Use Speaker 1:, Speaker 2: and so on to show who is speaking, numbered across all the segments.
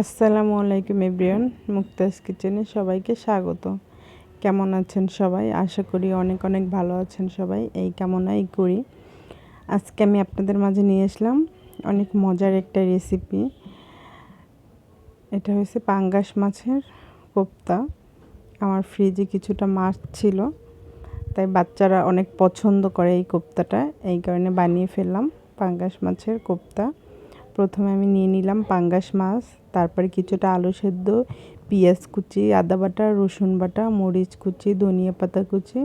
Speaker 1: আসসালামু আলাইকুম এভরিওয়ান, মুক্তাজ কিচেনে সবাইকে স্বাগত। কেমন আছেন সবাই? আশা করি অনেক অনেক ভালো আছেন সবাই। এই কামনাই করি। আজকে আমি আপনাদের মাঝে নিয়ে আসলাম অনেক মজার একটা রেসিপি এটা হয়েছে পাঙ্গাস মাছের কোপ্তা। আমার ফ্রিজে কিছুটা মাছ ছিল, তাই বাচ্চারা অনেক পছন্দ করে এই কোপ্তাটা। এই কারণে বানিয়ে ফেললাম পাঙ্গাস মাছের কোপ্তা। প্রথমে আমি নিয়ে নিলাম পাঙ্গাস মাছ, তারপরে কিছুটা আলু সেদ্ধ, পেঁয়াজ কুচি, আদা বাটা, রসুন বাটা, মরিচ কুচি, ধনিয়া পাতা কুচি,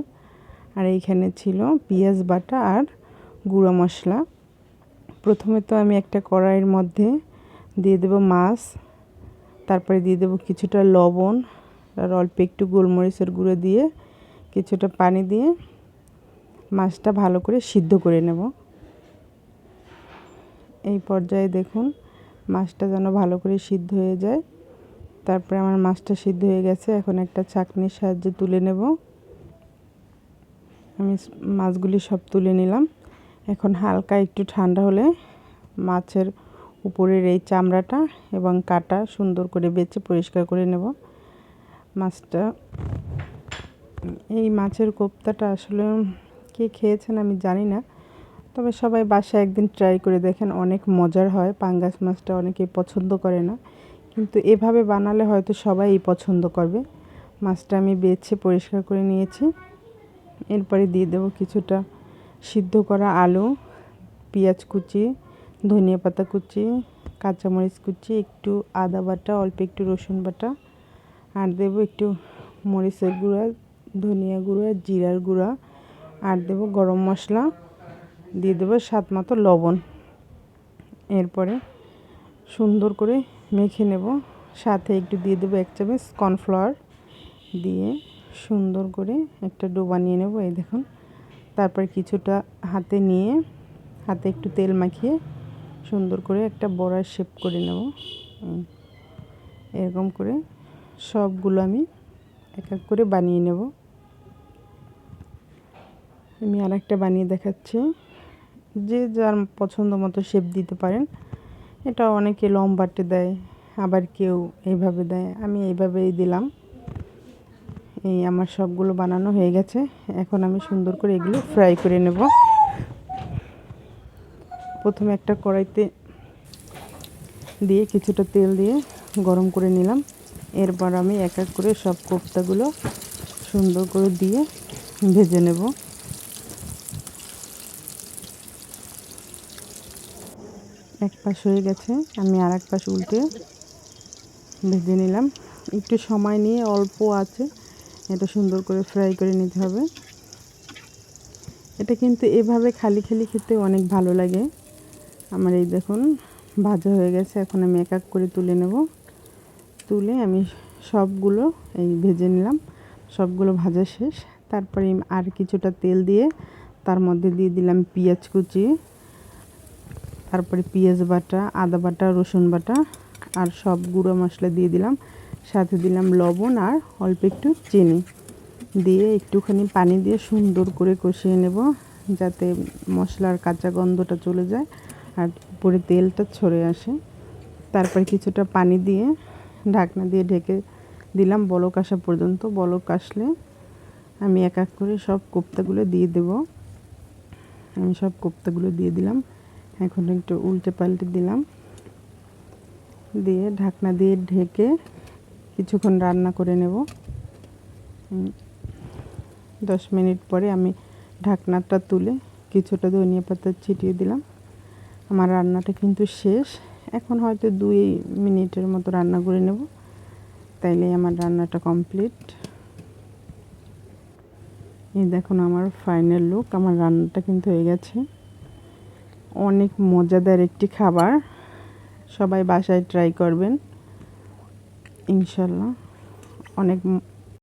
Speaker 1: আর এইখানে ছিল পেঁয়াজ বাটা আর গুঁড়ো মশলা। প্রথমে তো আমি একটা কড়াইয়ের মধ্যে দিয়ে দেব মাছ, তারপরে দিয়ে দেবো কিছুটা লবণ, আর অল্প একটু গোলমরিচের গুঁড়ো দিয়ে কিছুটা পানি দিয়ে মাছটা ভালো করে সিদ্ধ করে নেব। এই পর্যায়ে দেখুন, মাছটা যেন ভালো করে সিদ্ধ হয়ে যায়। তারপরে আমার মাছটা সিদ্ধ হয়ে গেছে, এখন একটা চাকনির সাহায্যে তুলে নেব। আমি মাছগুলি সব তুলে নিলাম। এখন হালকা একটু ঠান্ডা হলে মাছের উপরের এই চামড়াটা এবং কাটা সুন্দর করে বেছে পরিষ্কার করে নেব। মাছটা, এই মাছের কোপ্তাটা আসলে কে খেয়েছেন আমি জানি না। তবে সবাই বাসায় একদিন ট্রাই করে দেখেন, অনেক মজার হয়। পাঙ্গাস মাছটা অনেকেই পছন্দ করে না। কিন্তু এভাবে বানালে হয়তো সবাই পছন্দ করবে। মাছটা আমি বেছে পরিষ্কার করে নিয়েছি। এরপরে দিয়ে দেবো কিছুটা সিদ্ধ করা আলু, পেঁয়াজ কুচি, ধনিয়া পাতা কুচি, কাঁচামরিচ কুচি, একটু আদা বাটা, অল্প একটু রসুন বাটা, আর দেবো একটু মরিচের গুঁড়া, ধনিয়া গুঁড়া, জিরার গুঁড়া, আর দেবো গরম মশলা। দিয়ে দেবো স্বাদ মতো লবণ। এরপরে সুন্দর করে মেখে নেব। সাথে একটু দিয়ে দেবো এক চামচ কর্নফ্লাওয়ার। দিয়ে সুন্দর করে একটা ডো বানিয়ে নেব, এই দেখুন। তারপর কিছুটা হাতে নিয়ে, হাতে একটু তেল মাখিয়ে সুন্দর করে একটা বড়ার শেপ করে নেব। এরকম করে সবগুলো আমি এক এক করে বানিয়ে নেব। আমি আর একটা বানিয়ে দেখাচ্ছি। যে যার পছন্দ মতো শেপ দিতে পারেন। এটা অনেকে লম্বাটে দেয়, আবার কেউ এইভাবে দেয়। আমি এইভাবেই দিলাম। এই আমার সবগুলো বানানো হয়ে গেছে। এখন আমি সুন্দর করে এগুলো ফ্রাই করে নেব। প্রথমে একটা কড়াইতে দিয়ে কিছুটা তেল দিয়ে গরম করে নিলাম। এরপর আমি এক এক করে সব কোপ্তাগুলো সুন্দর করে দিয়ে ভেজে নেব। এক পাশ হয়ে গেছে, আমি আর এক পাশ উল্টে ভেজে নিলাম। একটু সময় নিয়ে অল্প আছে, এটা সুন্দর করে ফ্রাই করে নিতে হবে। এটা কিন্তু এভাবে খালি খালি খেতে অনেক ভালো লাগে। আমার এই দেখুন, ভাজা হয়ে গেছে, এখন আমি এক এক করে তুলে নেব। তুলে আমি সবগুলো এই ভেজে নিলাম, সবগুলো ভাজা শেষ। তারপরে আর কিছুটা তেল দিয়ে তার মধ্যে দিয়ে দিলাম পেঁয়াজ কুচি। তারপরে পেঁয়াজ বাটা, আদা বাটা, রসুন বাটা আর সব গুঁড়ো মশলা দিয়ে দিলাম। সাথে দিলাম লবণ আর অল্প একটু চিনি। দিয়ে একটুখানি পানি দিয়ে সুন্দর করে কষিয়ে নেব যাতে মশলার কাঁচা গন্ধটা চলে যায় আর উপরে তেলটা ছড়ে আসে। তারপরে কিছুটা পানি দিয়ে ঢাকনা দিয়ে ঢেকে দিলাম বলক আসা পর্যন্ত। বলক আসলে আমি এক এক করে সব কোপ্তাগুলো দিয়ে দেব। আমি সব কোপ্তাগুলো দিয়ে দিলাম। এখন একটু উল্টে পাল্টে দিলাম। দিয়ে ঢাকনা দিয়ে ঢেকে কিছুক্ষণ রান্না করে নেব। দশ মিনিট পরে আমি ঢাকনাটা তুলে কিছুটা ধনিয়া পাতা ছিটিয়ে দিলাম। আমার রান্নাটা কিন্তু শেষ। এখন হয়তো দুই মিনিটের মতো রান্না করে নেব। তাইলে আমার রান্নাটা কমপ্লিট। এই দেখুন আমার ফাইনাল লুক। আমার রান্নাটা কিন্তু হয়ে গেছে। অনেক মজাদার একটি খাবার। সবাই বাসায় ট্রাই করবেন। ইনশাল্লাহ। অনেক